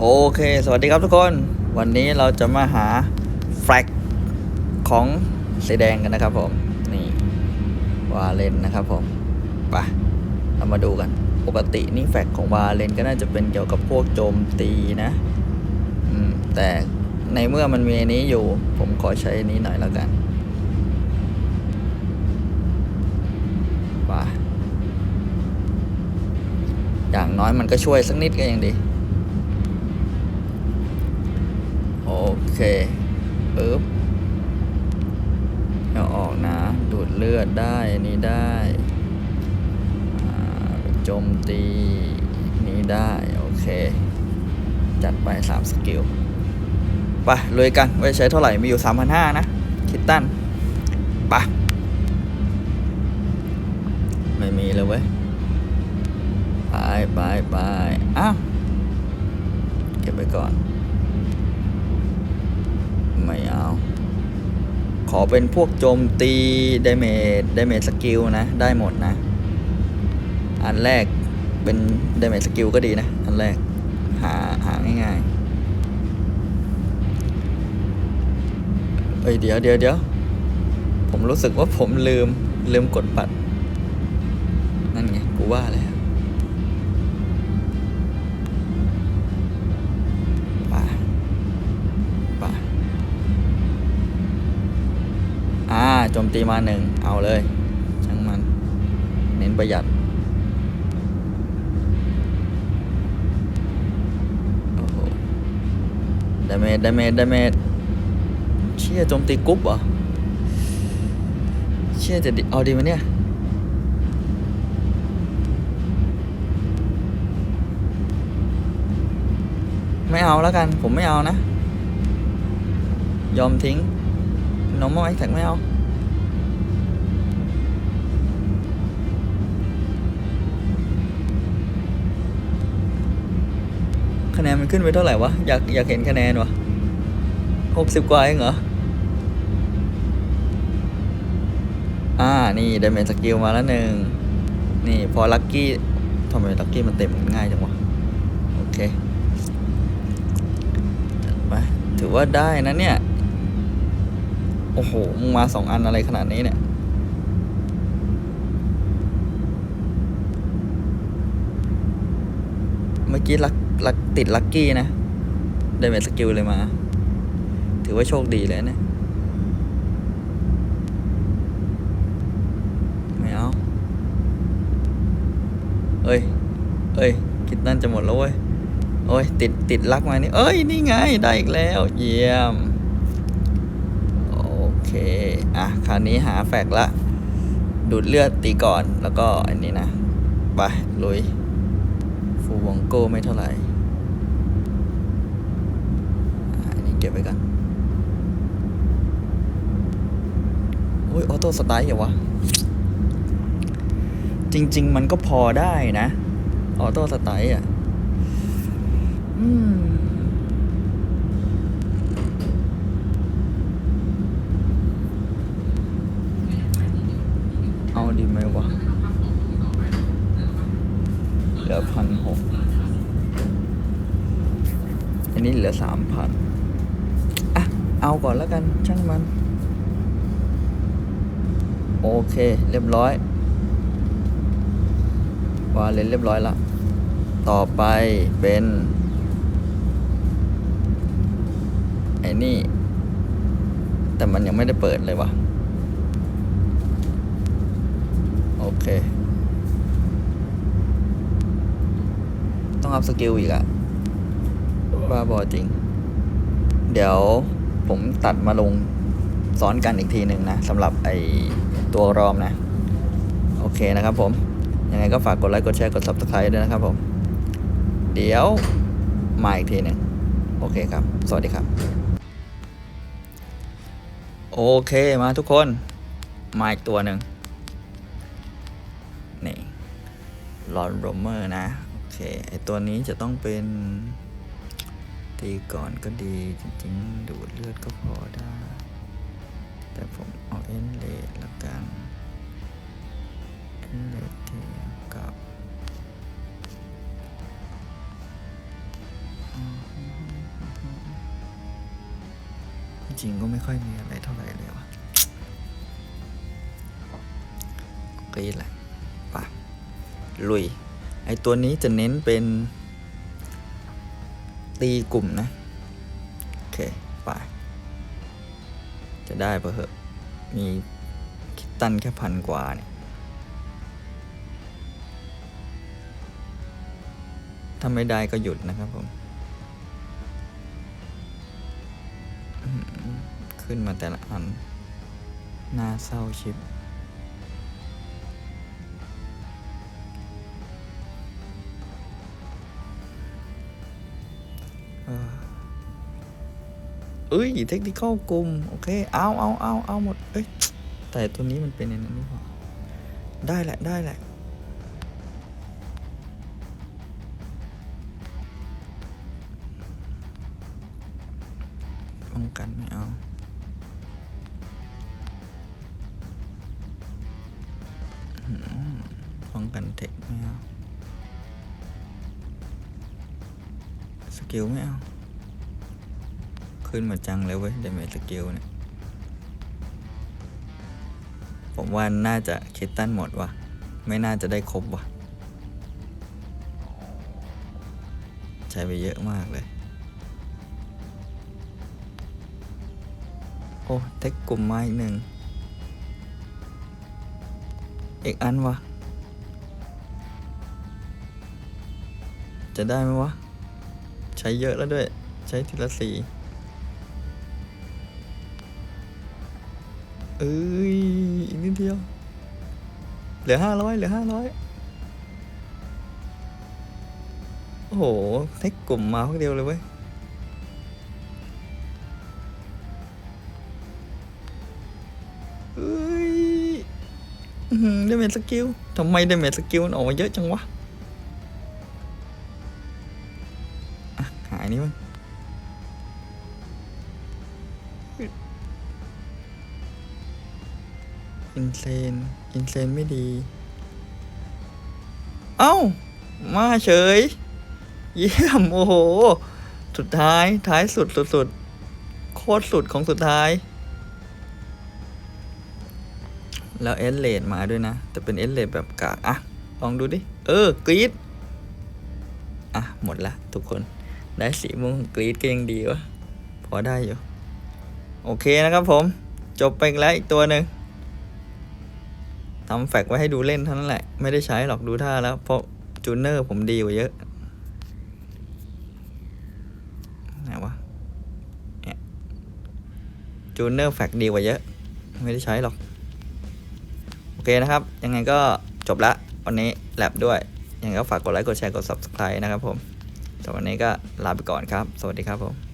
โอเค สวัสดีครับทุกคน วันนี้เราจะมาหาแฟลกของสีแดงกันนะครับผม นี่วาเลนนะครับผมไปเรามาดูกัน ปกตินี่แฟลกของวาเลนก็น่าจะเป็นเกี่ยวกับพวกโจมตีนะอืมแต่ในเมื่อมันมีอันนี้อยู่ ผมขอใช้อันนี้หน่อยแล้วกันไปอย่างน้อยมันก็ช่วยสักนิดก็ยังดี เคปึ๊บเอาออกนะ ดูดเลือดได้นี้ได้โจมตีนี้ได้ โอเค จัดไป 3 สกิลไปลุยกัน ไว้ใช้เท่าไหร่ มีอยู่ 3,500 นะ คิดตันไปไม่มีเลยเว้ย ไปไปไปอ้าว เก็บไปก่อน ไม่เอา ขอเป็นพวกโจมตีดเมจดเมจสกิลนะ ได้หมดนะ อันแรกเป็นดเมจสกิลก็ดีนะ อันแรก หาหาง่ายๆเอ้ยเดี๋ยวเดี๋ยวเดี๋ยวผมรู้สึกว่าผมลืมลืมกดปัด นั่นไง กูว่าแล้ว จมตีมาหนึ่งเอาเลย ช่างมัน เน้นประหยัด โอ้โหดาเมจดาเมจดาเมจเชี่ยโจมตีกรุ๊ปเหรอ เชี่ยจะเอาดีไหมเนี่ยไม่เอาแล้วกัน ผมไม่เอานะ ยอมทิ้ง normal attack ไม่เอา คะแนนมันขึ้นไปเท่าไหร่วะ อยากอยากเห็นคะแนนวะหกสิบกว่าเองเหรอ อ่า นี่ได้เมจสกิลมาแล้วหนึ่ง นี่พอลัคกี้ทำไมลัคกี้มันเต็มง่ายจังวะ โอเคไปถือว่าได้นะเนี่ย โอ้โห มึงมาสองอันอะไรขนาดนี้เนี่ยเมื่อกี้ลักลัก ติดลักกี้นะได้เมสกิลเลยมา ถือว่าโชคดีเลยเนี่ยไม่เอาเอ้ย เอ้ย คิดนั่นจะหมดแล้วเว้ยโอ้ย ติดติดลักมานี่ เอ้ย นี่ไง ได้อีกแล้ว เยี่ยม โอเค อะ คราวนี้หาแฟกละ ดูดเลือดตีก่อน แล้วก็อันนี้นะ ไป ลุย ฟูวองโก้ไม่เท่าไหร่อันนี้เก็บไว้กันโอ้ยออโต้สไตล์เหรอวะ จริง ๆ มันก็พอได้นะ ออโต้สไตล์อะ อืมเอาดีไหมวะ เหลือพันหกอันนี้เหลือสามพันอะ เอาก่อนแล้วกันช่างมัน โอเค เรียบร้อยวาเลนเรียบร้อยละ ต่อไปเป็น ไอ้นี่ แต่มันยังไม่ได้เปิดเลยวะโอเค ต้ องอัพสกิลอีกอะบ้าบอจริง เดี๋ยวผมตัดมาลงซ้อนกันอีกทีหนึ่งนะสำหรับไอตัวรอมนะ โอเคนะครับผม ยังไงก็ฝากกดไลค์กดแชร์กด subscribe ด้วยนะครับผม เดี๋ยวมาอีกทีหนึ่งโอเคครับ สวัสดีครับ โอเคมาทุกคน มาอีกตัวหนึ่งนี่ลอนโรเมอร์นะ คไอตัวนี้จะต้องเป็น ตีก่อนก็ดีจริงๆ ดูดเลือดก็พอได้ แต่ผมเอาเอ็นเลดละกันเอ็นเลดเทียบกับจริงก็ไม่ค่อยมีอะไรเท่าไหร่เลยวะก็ยี่แหละปะลุย ไอตัวนี้จะเน้นเป็น ตีกลุ่มนะ โอเค ไป จะได้ปะเหอะ มีคิดตันแค่พันกว่าเนี่ยถ้าไม่ได้ก็หยุดนะครับผม ขึ้นมาแต่ละอันน้าเศร้าชิบ เอ้ยเทคนิคกลุ่มโอเค เอาเอาเอาเอาหมด เอ้ย แต่ตัวนี้มันเป็นในนั้นนี่หว่าได้แหละ ได้แหละ ป้องกันไม่เอาป้องกันเทคไม่เอา สกิลไม่เอา ขึ้นมาจังเลยเว้ยเดเมจสกิลเนี่ยผมว่าน่าจะคิดตันหมดว่ะ ไม่น่าจะได้ครบว่ะ ใช้ไปเยอะมากเลย โอ้เทคกลุ่มมาอีกหนึ่งอีกอันวะ จะได้ไหมวะ ใช้เยอะแล้วด้วย ใช้ทีละสี่ เอ้ยอีกนิดเดียว เหลือห้าร้อยเหลือห้าร้อยโอ้โหเทคกลุ่มมาพักเดียวเลยเว้ยเอ้ยอื้อหือได้เมจสกิลทำไมได้เมจสกิลมันออกมาเยอะจังวะอะหายนี่มั้ง อินเซน อินเซนไม่ดี เอ้า มาเฉย เยี่ยม โอ้โห สุดท้าย ท้ายสุดสุดสุดโคตรสุดของสุดท้าย แล้วเอสเลดมาด้วยนะ แต่เป็นเอสเลดแบบกากอะ ลองดูดิ เออ กรีดอะ หมดละทุกคน ได้สีม่วงกรีดก็ยังดีวะ พอได้อยู่ โอเคนะครับผมจบไปแล้วอีกตัวหนึ่ง ทำแฟกไว้ให้ดูเล่นเท่านั้นแหละ ไม่ได้ใช้หรอกดูท่าแล้ว เพราะจูเนอร์ผมดีกว่าเยอะไหนวะเนี่ยจูเนอร์แฟกดีกว่าเยอะ ไม่ได้ใช้หรอก โอเคนะครับ ยังไงก็จบละวันนี้แลบด้วย ยังไงก็ฝากกดไลค์กดแชร์กด subscribe นะครับผมสำหรับวันนี้ก็ลาไปก่อนครับ สวัสดีครับผม